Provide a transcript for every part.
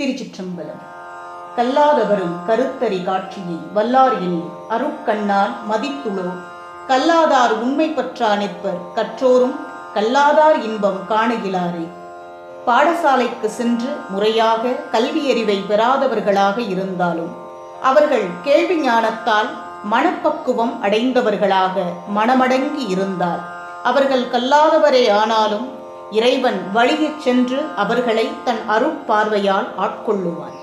திருச்சிற்றம்பலம். கல்லாதவரும் கருத்தறி காட்சியை வல்லார் எனில் அருட்கண்ணால் மதித்துளோ. கல்லாதார் உண்மை பற்றா நிற்பர் கற்றோரும் கல்லாதார் இன்பம் காணுகிலாரே. பாடசாலைக்கு சென்று முறையாக கல்வியறிவை பெறாதவர்களாக இருந்தாலும் அவர்கள் கேள்வி ஞானத்தால் மனப்பக்குவம் அடைந்தவர்களாக மனமடங்கி இருந்தால் அவர்கள் கல்லாதவரே ஆனாலும் இறைவன் வழியச் சென்று அவர்களை தன் அருட்பார்வையால் ஆட்கொள்ளுவான்.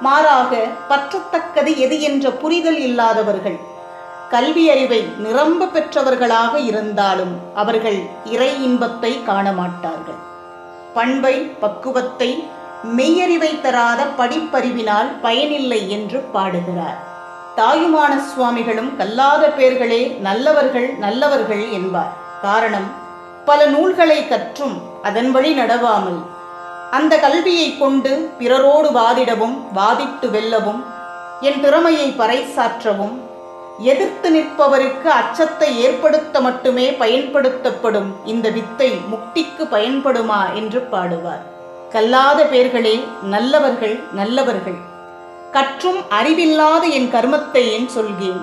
மாறாக பற்றத்தக்கது எது என்ற புரிதல் இல்லாதவர்கள் கல்வி அறிவை நிரம்ப பெற்றவர்களாக இருந்தாலும் அவர்கள் இறை இன்பத்தை காண மாட்டார்கள் பண்பை பக்குவத்தை மெய்யறிவை தராத படிப்பறிவினால் பயனில்லை என்று பாடுகிறார். தாயுமான சுவாமிகளும் கல்லாத பேர்களே நல்லவர்கள் நல்லவர்கள் என்பார். காரணம் பல நூல்களை கற்றும் அதன் வழி நடவாமல் அந்த கல்வியை கொண்டு பிறரோடு வாதிடவும் வாதிட்டு வெல்லவும் என் திறமையை பறைசாற்றவும் எதிர்த்து நிற்பவருக்கு அச்சத்தை ஏற்படுத்த மட்டுமே பயன்படுத்தப்படும் இந்த வித்தை முக்திக்கு பயன்படுமா என்று பாடுவார். கல்லாத பேர்களே நல்லவர்கள் நல்லவர்கள். கற்றும் அறிவில்லாத என் கர்மத்தை என் சொல்கேன்?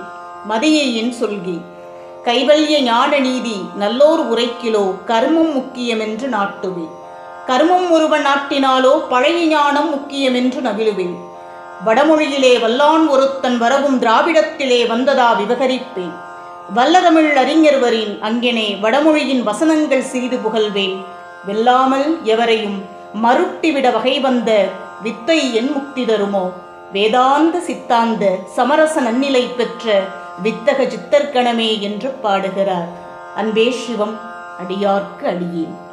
மதியை என் சொல்கேன்? கைவல்ய ஞான நீதி நல்லோர் உரைக்கிலோ கர்மம் முக்கியமென்று நாட்டுவேன். கர்மம் ஒருவன் நாட்டினாலோ பழைய ஞானம் முக்கியமென்று நவிழுவேன் வடமொழியிலே வல்லான் ஒருத்தன் வரவும் திராவிடத்திலே வந்ததா விவகரிப்பேன். வல்லதமிழ் அறிஞர்வரின் அங்கெனே வடமொழியின் வசனங்கள் சிறிது புகழ்வேன். வெல்லாமல் எவரையும் மருட்டிவிட வகை வந்த வித்தை என் முக்தி தருமோ? வேதாந்த சித்தாந்த சமரச நன்னிலை பெற்ற வித்தக சித்தர்கணமே என்று பாடுகிறார். அன்பே சிவம் அடியார்க்கு அடியேன்.